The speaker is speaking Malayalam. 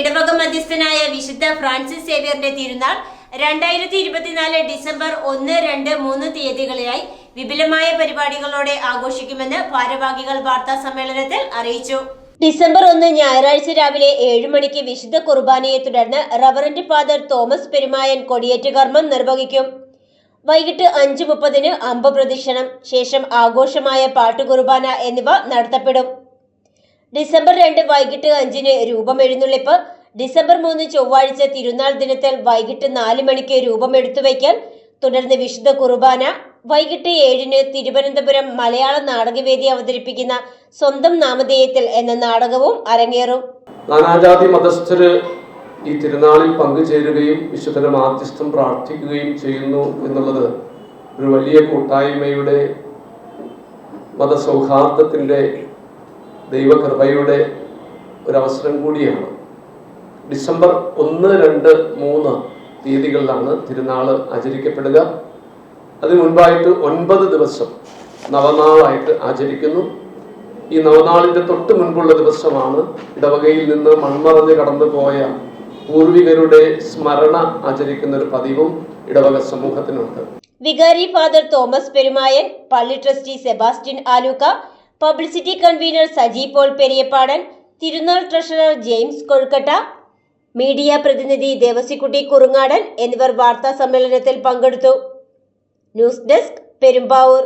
ഇടവക മധ്യസ്ഥനായ വിശുദ്ധ ഫ്രാൻസിസ് സേവ്യറിന്റെ തിരുനാൾ രണ്ടായിരത്തി ഇരുപത്തിനാല് ഡിസംബർ ഒന്ന് രണ്ട് മൂന്ന് തീയതികളിലായി വിപുലമായ പരിപാടികളോടെ ആഘോഷിക്കുമെന്ന് ഭാരവാഹികൾ വാർത്താ സമ്മേളനത്തിൽ അറിയിച്ചു. ഡിസംബർ ഒന്ന് ഞായറാഴ്ച രാവിലെ ഏഴ് മണിക്ക് വിശുദ്ധ കുർബാനയെ തുടർന്ന് റവറന്റ് ഫാദർ തോമസ് പെരുമായൻ കൊടിയേറ്റ കർമ്മം നിർവഹിക്കും. വൈകിട്ട് അഞ്ച് മുപ്പതിന് അമ്പ പ്രദക്ഷിണം ശേഷം ആഘോഷമായ പാട്ടുകുർബാന എന്നിവ നടത്തപ്പെടും. ഡിസംബർ രണ്ട് വൈകിട്ട് അഞ്ചിന് രൂപം എഴുന്നള്ളിപ്പ് ഡിസംബർ മൂന്ന് ചൊവ്വാഴ്ച തിരുനാൾ ദിനത്തിൽ വൈകിട്ട് നാല് മണിക്ക് രൂപം എടുത്തു വയ്ക്കൽ. തുടർന്ന് വിശുദ്ധ കുർബാന. വൈകിട്ട് ഏഴിന് തിരുവനന്തപുരം മലയാള നാടകവേദി അവതരിപ്പിക്കുന്ന സ്വന്തം നാമധേയത്തിൽ എന്ന നാടകവും അരങ്ങേറും. നാനാജാതി മതസ്ഥര് ഈ തിരുനാളിൽ പങ്കുചേരുകയും വിശുദ്ധന മാധ്യസ്ഥം പ്രാർത്ഥിക്കുകയും ചെയ്യുന്നു എന്നുള്ളത് ഒരു വലിയ കൂട്ടായ്മയുടെ മതസൗഹാർദ്ദത്തിന്റെ ദൈവകൃപയുടെ ഒരവസരം കൂടിയാണ്. ഡിസംബർ ഒന്ന് രണ്ട് മൂന്ന് തീയതികളിലാണ് തിരുനാൾ ആചരിക്കപ്പെടുക. അതിനു മുൻപായിട്ട് ഒൻപത് ദിവസം നവനാളായിട്ട് ആചരിക്കുന്നു. ഈ നവനാളിന്റെ തൊട്ട് മുൻപുള്ള ദിവസമാണ് ഇടവകയിൽ നിന്ന് മൺമറഞ്ഞ് കടന്നു പോയ പൂർവികരുടെ സ്മരണ ആചരിക്കുന്ന ഒരു പതിവും ഇടവക സമൂഹത്തിനുണ്ട്. വികാരി ഫാദർ തോമസ് പെരുമായൻ പള്ളി trustee Sebastian Aalukka publicity convener Saji Paul Periyappadan തിരുനാൾ ട്രഷറർ ജെയിംസ് കൊഴുക്കട്ട മീഡിയ പ്രതിനിധി ദേവസിക്കുട്ടി കുറുങ്ങാടൻ എന്നിവർ വാർത്താ സമ്മേളനത്തിൽ പങ്കെടുത്തു. News desk Perumbavoor.